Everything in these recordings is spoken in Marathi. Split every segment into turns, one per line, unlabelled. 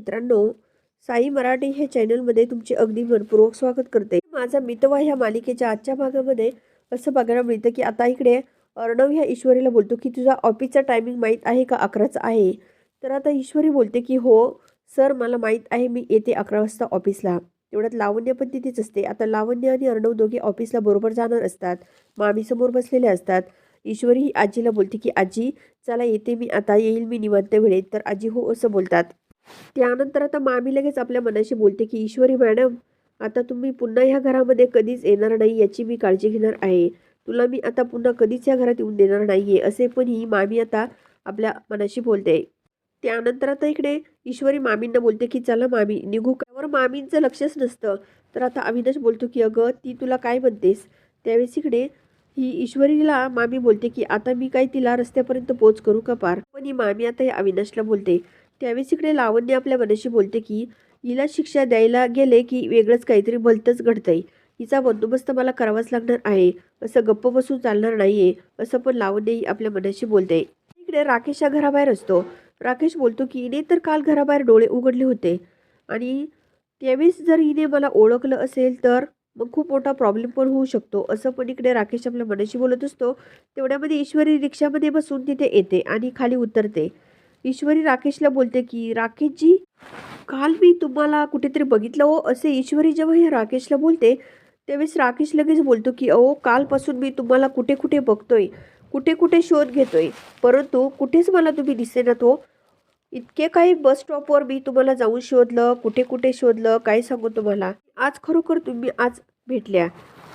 मित्रांनो साई मराठी हे चॅनलमध्ये तुमचे अगदी मनपूर्वक स्वागत करते. माझा मितवा ह्या मालिकेच्या आजच्या भागामध्ये असं बघायला मिळतं की आता इकडे अर्णव ह्या ईश्वरीला बोलतो की तुझा ऑफिसचा टायमिंग माहीत आहे का? अकराचा आहे. तर आता ईश्वरी बोलते की हो सर मला माहीत आहे मी येते अकरा वाजता ऑफिसला तेवढ्यात लावण्य पण तिथेच असते. आता लावण्य आणि अर्णव दोघे ऑफिसला बरोबर जाणार असतात. मामीसमोर बसलेले असतात. ईश्वरी ही आजीला बोलते की आजी चला येते मी. आता येईल मी निवांत वेळेत. तर आजी हो असं बोलतात. त्यानंतर आता मामी लगेच आपल्या मनाशी बोलते की ईश्वरी मॅडम आता तुम्ही पुन्हा ह्या घरामध्ये कधीच येणार नाही याची मी काळजी घेणार आहे. तुला मी आता पुन्हा कधीच या घरात येऊन देणार नाही आहे असे पण ही मामी आता आपल्या मनाशी बोलते. त्यानंतर आता इकडे ईश्वरी मामींना बोलते की चला मामी निघू त्यावर मामींचं लक्षच नसतं. तर आता अविनाश बोलतो की अगं ती तुला काय म्हणतेस? त्यावेळेस इकडे ही ईश्वरीला मामी बोलते की आता मी काय तिला रस्त्यापर्यंत पोच करू का पार? पण ही मामी आता या अविनाशला बोलते. त्यावेळेस इकडे लावण्य आपल्या मनाशी बोलते की हिला शिक्षा द्यायला गेले की वेगळंच काहीतरी भलतंच घडतंय. हिचा बंदोबस्त मला करावाच लागणार आहे. असं गप्प बसून चालणार नाहीये. असं पण लावण्यही आपल्या मनाशी बोलते. इकडे राकेश हा घराबाहेर असतो. राकेश बोलतो की हिने तर काल घराबाहेर डोळे उघडले होते. आणि त्यावेळेस जर हिने मला ओळखलं असेल तर मग खूप मोठा प्रॉब्लेम पण होऊ शकतो. असं पण इकडे राकेश आपल्या मनाशी बोलत असतो. तेवढ्यामध्ये ईश्वरी रिक्षामध्ये बसून तिथे येते आणि खाली उतरते. ईश्वरी राकेशला बोलते की राकेशजी काल मी तुम्हाला कुठेतरी बघितलं हो असे ईश्वरी जेव्हा हे राकेशला बोलते त्यावेळेस राकेश लगेच बोलतो की अहो कालपासून मी तुम्हाला कुठे कुठे बघतोय कुठे कुठे शोध घेतोय परंतु कुठेच मला तुम्ही दिसेनात हो. इतके काही बस स्टॉपवर मी तुम्हाला जाऊन शोधलं कुठे कुठे शोधलं काय सांगू तुम्हाला? आज खरोखर तुम्ही आज भेटल्या.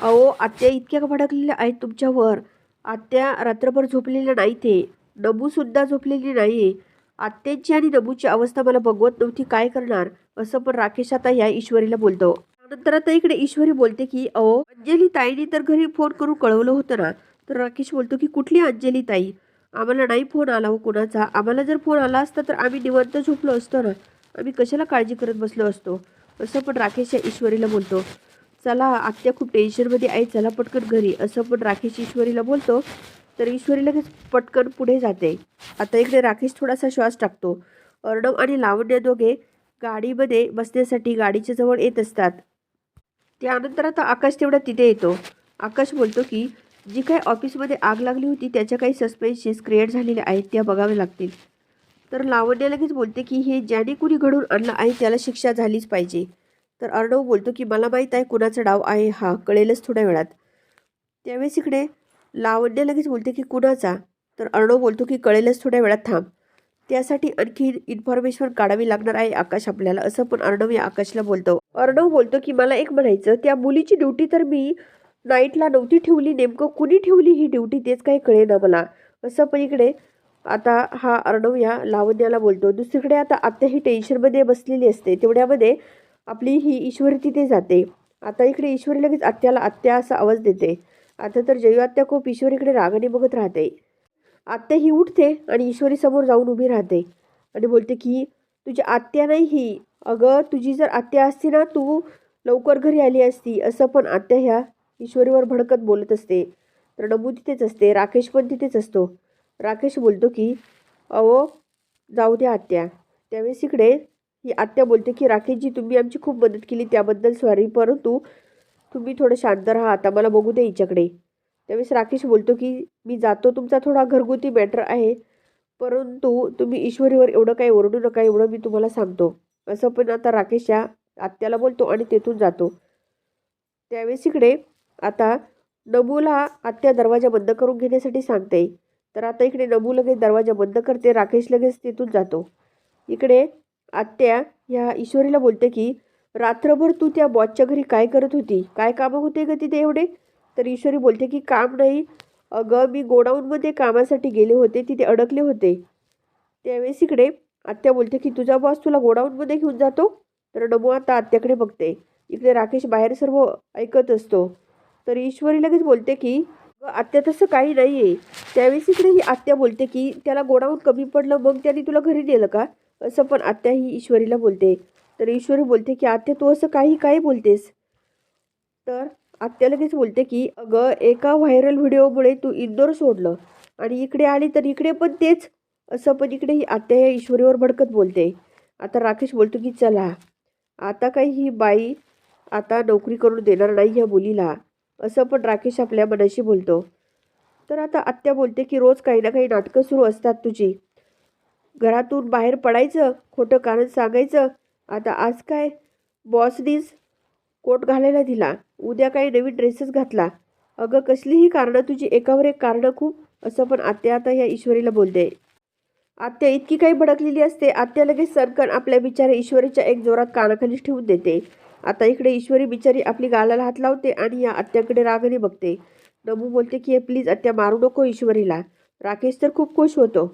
अहो आत्या इतक्या भडकलेल्या आहेत तुमच्यावर. आत्या रात्रभर झोपलेल्या नाही ते नबूसुद्धा झोपलेली नाही आहे आणि नबूची अवस्था मला बघवत नव्हती काय करणार? असं पण राकेश आता या ईश्वरीला बोलतो. त्यानंतर आता इकडे ईश्वरी बोलते की अहो अंजली ताईने तर घरी फोन करून कळवलं होतं ना? तर राकेश बोलतो की कुठली अंजली ताई आम्हाला नाही फोन आला हो कोणाचा. आम्हाला जर फोन आला असता तर आम्ही निवंत झोपलो असतो ना? आम्ही कशाला काळजी करत बसलो असतो? असं पण राकेश या ईश्वरीला बोलतो. चला आत्या खूप टेन्शनमध्ये आहे चला पटकन घरी. असं पण राकेश ईश्वरीला बोलतो. तर ईश्वरी लगेच पटकन पुढे जाते. आता इकडे राकेश थोडासा श्वास टाकतो. अर्णव आणि लावण्य दोघे गाडीमध्ये बसण्यासाठी गाडीच्या जवळ येत असतात. त्यानंतर आता आकाश तेवढा तिथे येतो. आकाश बोलतो की जी काही ऑफिसमध्ये आग लागली होती त्याच्या काही सस्पेन्सेस क्रिएट झालेल्या आहेत त्या बघाव्या लागतील. तर लावण्य लगेच बोलते की हे ज्याने कुणी घडून आणलं आहे त्याला शिक्षा झालीच पाहिजे. तर अर्णव बोलतो की मला माहीत आहे कुणाचा डाव आहे हा कळेलच थोड्या वेळात. त्यावेळेस इकडे लावण्य लगेच बोलते की कुणाचा तर अर्णव बोलतो की कळेलच थोड्या वेळात थांब. त्यासाठी आणखी इन्फॉर्मेशन काढावी लागणार आहे आकाश आपल्याला असं पण अर्णव या आकाशला बोलतो. अर्णव बोलतो की मला एक म्हणायचं त्या मुलीची ड्युटी तर मी नाईटला नव्हती ठेवली नेमकं कुणी ठेवली ही ड्युटी तेच काही कळेना मला. असं पण इकडे आता हा अर्णव या लावण्याला बोलतो. दुसरीकडे आता आत्या ही टेन्शनमध्ये बसलेली असते. तेवढ्यामध्ये आपली ही ईश्वरी तिथे जाते. आता इकडे ईश्वरी लगेच आत्याला आत्या असा आवाज देते. आता तर जयू आत्या खूप ईश्वरीकडे रागाने बघत राहते. आत्या ही उठते आणि ईश्वरीसमोर जाऊन उभी राहते. आणि बोलते की तुझी आत्या नाही ही. अगं तुझी जर आत्या असती ना तू लवकर घरी आली असती. असं पण आत्या ह्या ईश्वरीवर भडकत बोलत असते. तर तिथेच असते राकेश पण तिथेच असतो. राकेश बोलतो की अहो जाऊ द्या आत्या. त्यावेळेस इकडे ही आत्या बोलते की राकेशजी तुम्ही आमची खूप मदत केली त्याबद्दल सॉरी परंतु तुम्ही थोडं शांत राहा आता मला बघू दे हिच्याकडे. त्यावेळेस राकेश बोलतो की मी जातो तुमचा थोडा घरगुती मॅटर आहे परंतु तुम्ही ईश्वरीवर एवढं काही ओरडू नका एवढं मी तुम्हाला सांगतो. असं पण आता राकेश या आत्याला बोलतो आणि तेथून जातो. त्यावेळेस इकडे आता नमूला आत्या दरवाजा बंद करून घेण्यासाठी सांगते. तर आता इकडे नमू लगेच दरवाजा बंद करते राकेश लगेच तिथून जातो. इकडे आत्या ह्या ईश्वरीला बोलते की रात्रभर तू त्या बॉसच्या घरी काय करत होती? काय कामं होते ग तिथे एवढे? तर ईश्वरी बोलते की काम नाही. अगं मी गोडाऊनमध्ये कामासाठी गेले होते तिथे अडकले होते. त्यावेळेस इकडे आत्या बोलते की तुझा बॉस तुला गोडाऊनमध्ये घेऊन जातो? तर नमो आता आत्याकडे बघते. इकडे राकेश बाहेर सर्व ऐकत असतो. तर ईश्वरी लगेच बोलते की आत्या तसं काही नाही आहे त्यावेळेस इकडे ही आत्या बोलते की त्याला गोडाऊन कमी पडलं मग त्याने तुला घरी नेलं का? असं पण आत्या ही ईश्वरीला बोलते. तर ईश्वरी बोलते की आत्या तू असं काही काही बोलतेस? तर आत्या लगेच बोलते की अगं एका व्हायरल व्हिडिओमुळे तू इंदोर सोडलं आणि इकडे आली तर इकडे पण तेच. असं पण इकडे ही आत्या या ईश्वरीवर भडकत बोलते. आता राकेश बोलतो की चला आता काही ही बाई आता नोकरी करून देणार नाही या मुलीला. असं पण राकेश आपल्या मनाशी बोलतो. तर आता आत्या बोलते की रोज काही ना काही नाटकं सुरू असतात तुझी. घरातून बाहेर पडायचं खोटं कारण सांगायचं आता आज काय? बॉस डीज कोट घालायला दिला. उद्या काही नवीन ड्रेसेस घातला. अगं कसलीही कारणं तुझी एकावर एक कारणं खूप असं पण आत्या आता या ईश्वरीला बोलते. आत्या इतकी काही भडकलेली असते आत्या लगेच सरकन आपल्या बिचारे ईश्वरीच्या एक जोरात कानाखाली ठेवून देते. आता इकडे ईश्वरी बिचारी आपली गालाला हात लावते आणि या आत्याकडे रागाने बघते. नमू बोलते की प्लीज आत्या मारू नको ईश्वरीला. राकेश तर खूप खुश होतो.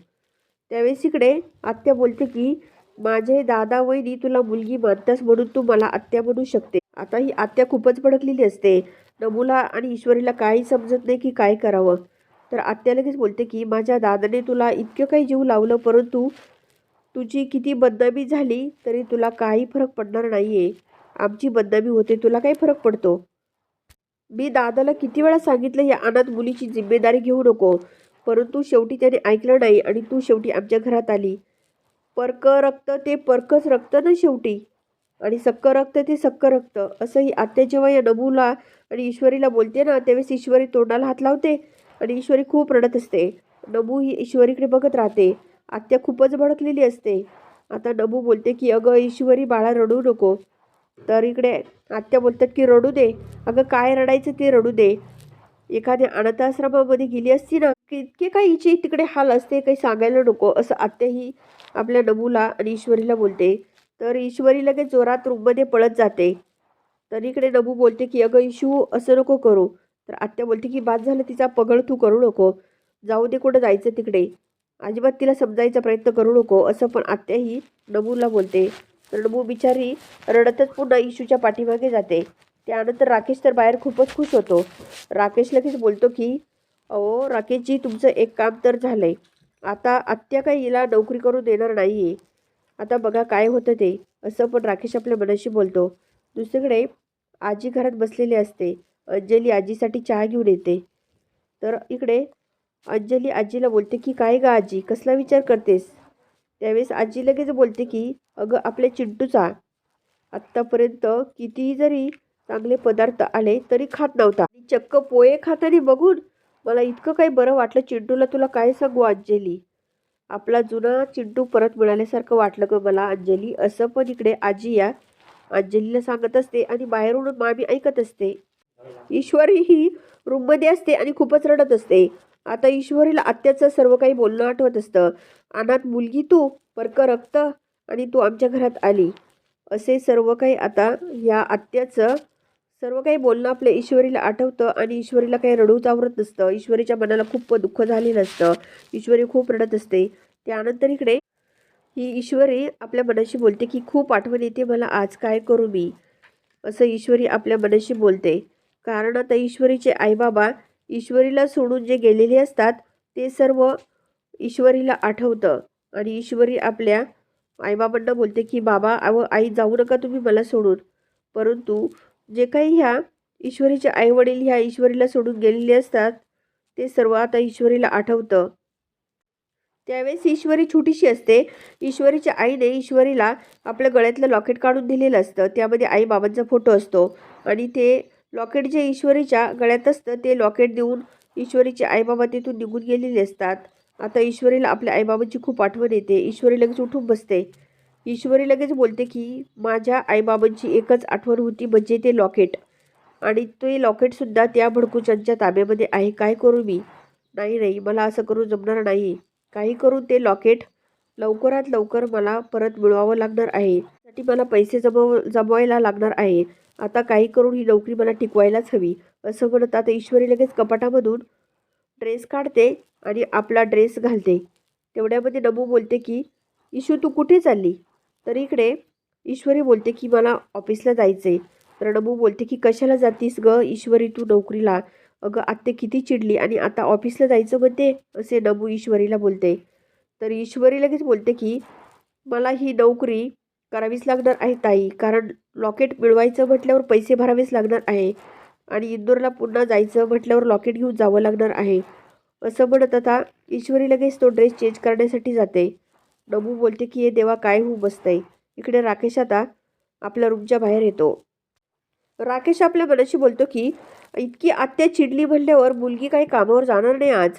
त्यावेळेस इकडे आत्या बोलते की माझे दादा वहिनी तुला मुलगी मानतास म्हणून तू मला आत्या म्हणू शकते. आता ही आत्या खूपच भडकलेली असते. नमूला आणि ईश्वरीला काही समजत नाही की काय करावं. तर आत्या लगेच बोलते की माझ्या दादाने तुला इतकं काही जीव लावलं परंतु तुझी किती बदनामी झाली तरी तुला काही फरक पडणार नाही आहे आमची बदनामी होते तुला काही फरक पडतो. मी दादाला किती वेळा सांगितलं या अनाथ मुलीची जिम्मेदारी घेऊ नको. परंतु शेवटी त्याने ऐकलं नाही आणि तू शेवटी आमच्या घरात आली. परक रक्त ते परकच रक्त ना शेवटी. आणि सक्क रक्त ते सक्क रक्त. असं ही आत्या जेव्हा या नमूला आणि ईश्वरीला बोलते ना त्यावेळेस ईश्वरी तोंडाला हात लावते आणि ईश्वरी खूप रडत असते. नमू ही ईश्वरीकडे बघत राहते. आत्या खूपच भडकलेली असते. आता नमू बोलते की अगं ईश्वरी बाळा रडू नको. तर इकडे आत्या बोलतात की रडू दे. अगं काय रडायचं ते रडू दे. एखाद्या अनाथाश्रमामध्ये गेली असती ना इतके काही हिचे तिकडे हाल असते काही सांगायला नको असं आत्याही आपल्या नमूला आणि ईश्वरीला बोलते. तर ईश्वरी लगेच जोरात रूममध्ये पळत जाते. तर इकडे नमू बोलते की अगं इशू असं नको करू. तर आत्या बोलते की बाद झालं तिचा पगड तू करू नको. जाऊ दे कुठं जायचं तिकडे. अजिबात तिला समजायचा प्रयत्न करू नको. असं पण आत्याही नमूला बोलते. तर नमू बिचारी रडतच पुन्हा इशूच्या पाठीमागे जाते. त्यानंतर राकेश तर बाहेर खूपच खुश होतो. राकेश लगेच बोलतो की अहो राकेशजी तुमचं एक काम तर झालं आहे आता आत्या काही हिला नोकरी करून देणार नाही आहे आता बघा काय होतं ते. असं पण राकेश आपल्या मनाशी बोलतो. दुसरीकडे आजी घरात बसलेली असते. अंजली आजीसाठी चहा घेऊन येते. तर इकडे अंजली आजीला बोलते की काय ग आजी कसला विचार करतेस? त्यावेळेस आजी लगेच बोलते की अगं आपल्या चिंटूचा. आत्तापर्यंत कितीही जरी चांगले पदार्थ आले तरी खात नव्हता. चक्क पोहे खाताना बघून मला इतकं काही बरं वाटलं चिंटूला तुला काय सांगू अंजली? आपला जुना चिंटू परत मिळाल्यासारखं वाटलं ग मला अंजली. असं पण इकडे आजी या. अंजलीला सांगत असते आणि बाहेरून मामी ऐकत असते. ईश्वरी ही रूममध्ये असते आणि खूपच रडत असते. आता ईश्वरीला आत्याचं सर्व काही बोलणं आठवत असतं. अनाथ मुलगी तू परक रक्त आणि तू आमच्या घरात आली. असे सर्व काही आता या आत्याचं सर्व काही बोलणं आपल्या ईश्वरीला आठवतं आणि ईश्वरीला काही रडूच आवरत नसतं. ईश्वरीच्या मनाला खूप दुःख झालेलं असतं ईश्वरी खूप रडत असते. त्यानंतर इकडे ही ईश्वरी आपल्या मनाशी बोलते की खूप आठवण येते मला आज काय करू मी? असं ईश्वरी आपल्या मनाशी बोलते. कारण आता ईश्वरीचे आईबाबा ईश्वरीला सोडून जे गेलेले असतात ते सर्व ईश्वरीला आठवतं. आणि ईश्वरी आपल्या आईबाबांना बोलते की बाबा अव आई जाऊ नका तुम्ही मला सोडून. परंतु जे काही ह्या ईश्वरीचे आईवडील ह्या ईश्वरीला सोडून गेलेले असतात ते सर्व आता ईश्वरीला आठवतं. त्यावेळेस ईश्वरी छोटीशी असते. ईश्वरीच्या आईने ईश्वरीला आपल्या गळ्यातलं लॉकेट काढून दिलेलं असतं. त्यामध्ये आई बाबांचा फोटो असतो आणि ते लॉकेट जे ईश्वरीच्या गळ्यात असतं ते लॉकेट देऊन ईश्वरीचे आईबाबा तिथून निघून गेलेले असतात. आता ईश्वरीला आपल्या आईबाबांची खूप आठवण येते. ईश्वरी लगेच उठून बसते. ईश्वरी लगेच बोलते की माझ्या आईबाबांची एकच आठवण होती म्हणजे ते लॉकेट. आणि ते लॉकेटसुद्धा त्या भडकूचांच्या ताब्यामध्ये आहे. काय करू मी? नाही नाही मला असं करून जमणार नाही. काही करून ते लॉकेट? लवकरात लवकर मला परत मिळवावं लागणार आहे. त्यासाठी मला पैसे जमव जमवायला लागणार आहे. आता काही करून ही नोकरी मला टिकवायलाच हवी. असं म्हणत आता ईश्वरी लगेच कपाटामधून ड्रेस काढते आणि आपला ड्रेस घालते. तेवढ्यामध्ये नमू बोलते की इशू तू कुठे चालली? तर इकडे ईश्वरी बोलते की मला ऑफिसला जायचं आहे तर नमू बोलते की कशाला जातीस ग? ईश्वरी तू नोकरीला. अगं आत्ते किती चिडली आणि आता ऑफिसला जायचं म्हणते? असे नमू ईश्वरीला बोलते. तर ईश्वरी लगेच बोलते की मला ही नोकरी करावीच लागणार आहे ताई. कारण लॉकेट मिळवायचं म्हटल्यावर पैसे भरावेच लागणार आहे आणि इंदोरला पुन्हा जायचं म्हटल्यावर लॉकेट घेऊन जावं लागणार आहे. असं म्हणत आता ईश्वरी लगेच तो ड्रेस चेंज करण्यासाठी जाते. नमू बोलते की हे देवा काय होऊ बसतंय? इकडे राकेश आता आपल्या रूमच्या बाहेर येतो. राकेश आपल्या मनाशी बोलतो की इतकी आत्या चिडली म्हणल्यावर मुलगी काही कामावर जाणार नाही आज.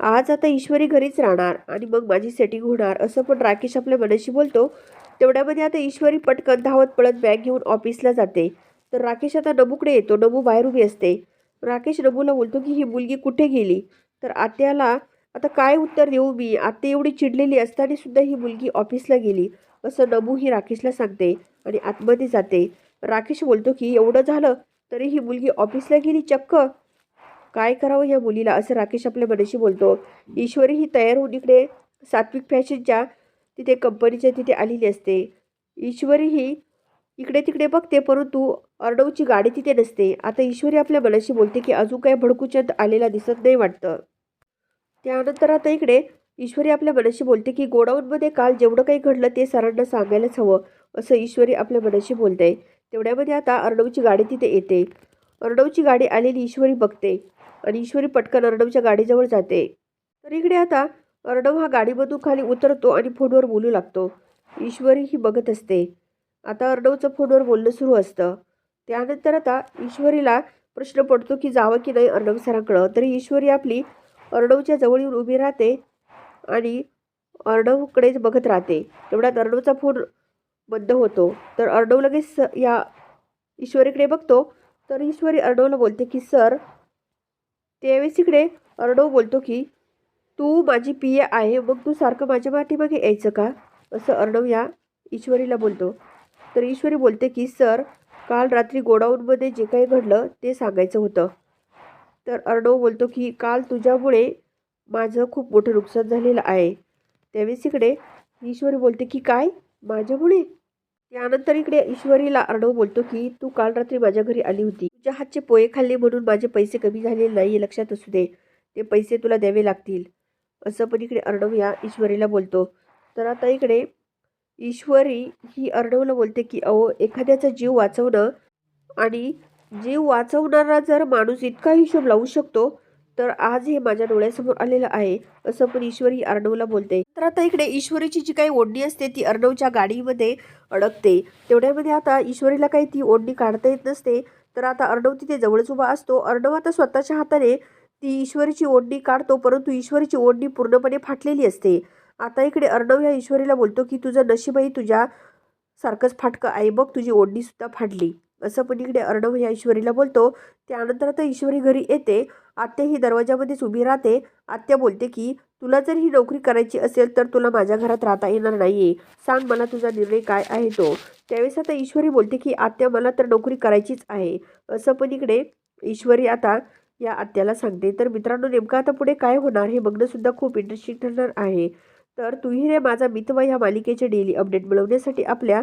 आज आता ईश्वरी घरीच राहणार आणि मग माझी सेटिंग होणार. असं पण राकेश आपल्या मनाशी बोलतो. तेवढ्यामध्ये आता ईश्वरी पटकन धावत पळत बॅग घेऊन ऑफिसला जाते. तर राकेश आता नमूकडे येतो नबू बाहेर उभी असते. राकेश नबूला बोलतो की ही मुलगी कुठे गेली? तर आत्याला आता काय उत्तर देऊ मी? आत्या एवढी चिडलेली असताना सुद्धा ही मुलगी ऑफिसला गेली. असं नमू ही राकेशला सांगते आणि आतमध्ये जाते. राकेश बोलतो की एवढं झालं तरी ही मुलगी ऑफिसला गेली चक्क. काय करावं या मुलीला? असं राकेश आपल्या मनाशी बोलतो. ईश्वरी ही तयार होऊन इकडे सात्विक फॅशनच्या तिथे कंपनीच्या तिथे आलेली असते. ईश्वरी ही इकडे तिकडे बघते परंतु अर्णवची गाडी तिथे नसते. आता ईश्वरी आपल्या मनाशी बोलते की अजून काय भडकूचंद आलेला दिसत नाही वाटतं. त्यानंतर आता इकडे ईश्वरी आपल्या मनाशी बोलते की गोडाऊनमध्ये काल जेवढं काही घडलं ते सरांना सांगायलाच हवं असं ईश्वरी आपल्या मनाशी बोलते. तेवढ्यामध्ये आता अर्णवची गाडी तिथे येते. अर्णवची गाडी आलेली ईश्वरी बघते आणि ईश्वरी पटकन अर्णवच्या गाडीजवळ जाते. तर इकडे आता अर्णव हा गाडीमधून खाली उतरतो आणि फोनवर बोलू लागतो. ईश्वरी ही बघत असते. आता अर्णवचं फोनवर बोलणं सुरू असतं. त्यानंतर आता ईश्वरीला प्रश्न पडतो की जावं की नाही? अर्णव सरांकडं. तरी ईश्वरी आपली अर्णवच्या जवळ येऊन उभी राहते आणि अर्णवकडेच बघत राहते. तेवढ्यात अर्णवचा फोन बंद होतो. तर अर्णव लगेच स- या ईश्वरीकडे बघतो. तर ईश्वरी अर्णवला बोलते की सर त्यावेळेस इकडे अर्णव बोलतो की तू माझी पिय आहे मग तू सारखं माझ्या पाठीमागे यायचं का? असं अर्णव या ईश्वरीला बोलतो. तर ईश्वरी बोलते की सर काल रात्री गोडाऊनमध्ये जे काही घडलं ते सांगायचं होतं. तर अर्णव बोलतो की काल तुझ्यामुळे माझं खूप मोठं नुकसान झालेलं आहे. त्यावेळेस इकडे ईश्वरी बोलते की काय? माझ्यामुळे? त्यानंतर इकडे ईश्वरीला अर्णव बोलतो की तू काल रात्री माझ्या घरी आली होती. तुझ्या हातचे पोहे खाल्ले म्हणून माझे पैसे कमी झालेले नाही लक्षात असू दे. ते पैसे तुला द्यावे लागतील. असं पण इकडे अर्णव या ईश्वरीला बोलतो. तर आता इकडे ईश्वरी ही अर्णवला बोलते की अहो एखाद्याचा जीव वाचवणं आणि जीव वाचवणारा जर माणूस इतका हिशोब लावू शकतो तर आज हे माझ्या डोळ्यासमोर आलेलं आहे असं पण ईश्वरी अर्णवला बोलते. तर आता इकडे ईश्वरीची जी काही ओढणी असते ती अर्णवच्या गाडीमध्ये अडकते. तेवढ्यामध्ये आता ईश्वरीला काही ती ओढणी काढता येत नसते. तर आता अर्णव तिथे जवळच उभा असतो. अर्णव आता स्वतःच्या हाताने ती ईश्वरीची ओढणी काढतो परंतु ईश्वरीची ओढणी पूर्णपणे फाटलेली असते. आता इकडे अर्णव या ईश्वरीला बोलतो की तुझं नशीबही तुझ्या सारखंच फाटकं आहे. बघ तुझी ओढणीसुद्धा फाडली असं पण इकडे अर्णव या ईश्वरीला बोलतो. त्यानंतर आता ईश्वरी घरी येते. आत्या ही दरवाजामध्येच उभी राहते. आत्या बोलते की तुला जर ही नोकरी करायची असेल तर तुला माझ्या घरात राहता येणार नाही सांग मला तुझा निर्णय काय आहे तो. त्यावेळेस आता ईश्वरी बोलते की आत्या मला तर नोकरी करायचीच आहे. असं पण इकडे ईश्वरी आता या आत्याला सांगते. तर मित्रांनो नेमकं आता पुढे काय होणार हे बघणंसुद्धा खूप इंटरेस्टिंग ठरणार आहे. तर तुम्ही रे माझा मितवा ह्या मालिकेचे डेली अपडेट मिळवण्यासाठी आपल्या